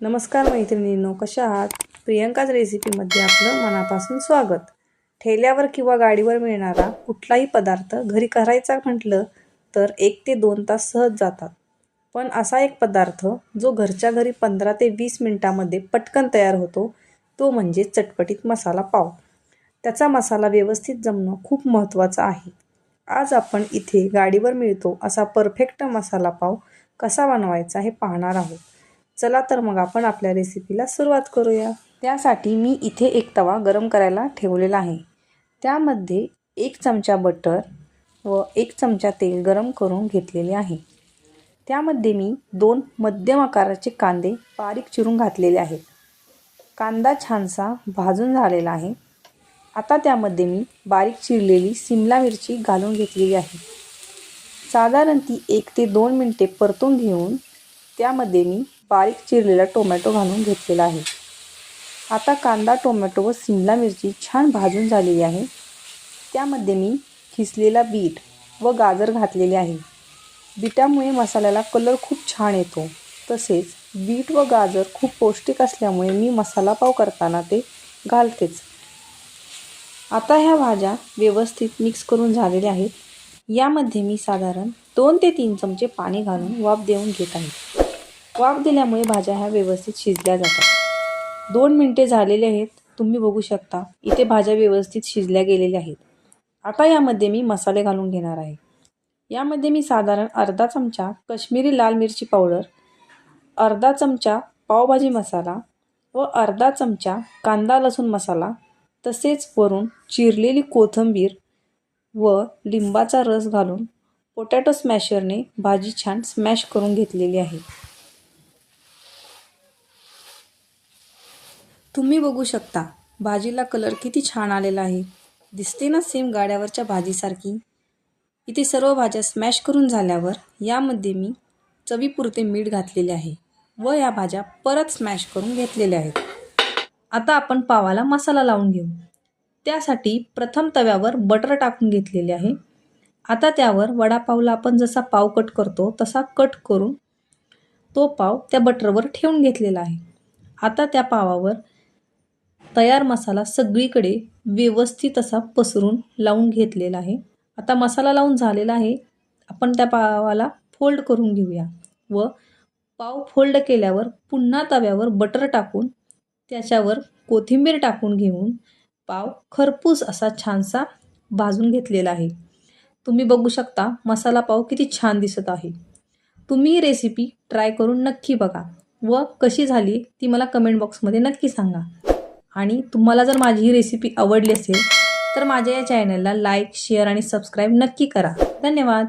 नमस्कार मैत्रिणींनो कशा आहात? प्रियंकाच रेसिपीमध्ये आपलं मनापासून स्वागत. ठेल्यावर किंवा गाडीवर मिळणारा कुठलाही पदार्थ घरी करायचा म्हटलं तर एक ते दोन तास सहज जातात. पण असा एक पदार्थ जो घरच्या घरी पंधरा ते वीस मिनटामध्ये पटकन तयार होतो तो म्हणजे चटपटीत मसाला पाव. त्याचा मसाला व्यवस्थित जमणं खूप महत्त्वाचं आहे. आज आपण इथे गाडीवर मिळतो असा परफेक्ट मसाला पाव कसा बनवायचा हे पाहणार आहोत. चला तर मग आपण आपल्या रेसिपीला सुरुवात करूया. त्यासाठी मी इथे एक तवा गरम करायला ठेवलेला आहे. त्यामध्ये एक चमचा बटर व एक चमचा तेल गरम करून घेतलेले आहे. त्यामध्ये मी दोन मध्यम आकाराचे कांदे बारीक चिरून घातलेले आहेत. कांदा छानसा भाजून झालेला आहे. आता त्यामध्ये मी बारीक चिरलेली सिमला मिरची घालून घेतलेली आहे. साधारण ती एक ते दोन मिनटे परतून घेऊन त्यामध्ये मी बारीक चिरलेला टोमॅटो घालून घेतलेला आहे. आता कांदा टोमॅटो व सिमला मिरची छान भाजून झालेली आहे. त्यामध्ये मी खिसलेला बीट व गाजर घातलेले आहे. बीटामुळे मसाल्याला कलर खूप छान येतो. तसेच बीट व गाजर खूप पौष्टिक असल्यामुळे मी मसाला पाव करताना ते घालतेच. आता ह्या भाज्या व्यवस्थित मिक्स करून झालेल्या आहेत. यामध्ये मी साधारण दोन ते तीन चमचे पाणी घालून वाफ देऊन घेत आहे. वाफ दिल्यामुळे भाज्या ह्या व्यवस्थित शिजल्या जातात. दोन मिनटे झालेले आहेत तुम्ही बघू शकता. इथे भाज्या व्यवस्थित शिजल्या गेलेल्या आहेत. आता यामध्ये मी मसाले घालून घेणार आहे. यामध्ये मी साधारण अर्धा चमचा कश्मीरी लाल मिरची पावडर अर्धा चमचा पावभाजी मसाला व अर्धा चमचा कांदा लसूण मसाला तसेच वरून चिरलेली कोथिंबीर व लिंबाचा रस घालून पोटॅटो स्मॅशरने भाजी छान स्मॅश करून घेतलेली आहे. तुम्ही बघू शकता भाजीला कलर किती छान आलेला आहे. दिसते ना सेम गाड्यावरच्या भाजीसारखी. इथे सर्व भाज्या स्मॅश करून झाल्यावर यामध्ये मी चवीपुरते मीठ घातलेले आहे व या भाज्या परत स्मॅश करून घेतलेल्या आहेत. आता आपण पावाला मसाला लावून घेऊ. त्यासाठी प्रथम तव्यावर बटर टाकून घेतलेले आहे. आता त्यावर वडापावला आपण जसा पाव कट करतो तसा कट करून तो पाव त्या बटरवर ठेवून घेतलेला आहे. आता त्या पावावर तयार मसाला सगळीकडे व्यवस्थित असा पसरून लावून घेतलेला आहे. आता मसाला लावून झालेला आहे. आपण त्या पावाला फोल्ड करून घेऊया व पाव फोल्ड केल्यावर पुन्हा तव्यावर बटर टाकून त्याच्यावर कोथिंबीर टाकून घेऊन पाव खरपूस असा छानसा भाजून घेतलेला आहे. तुम्ही बघू शकता मसाला पाव किती छान दिसत आहे. तुम्ही ही रेसिपी ट्राय करून नक्की बघा व कशी झाली ती मला कमेंट बॉक्समध्ये नक्की सांगा. आणि तुम्हाला जर माझी ही रेसिपी आवडली असेल तर माझ्या या चॅनलला लाईक शेअर आणि सबस्क्राईब नक्की करा. धन्यवाद.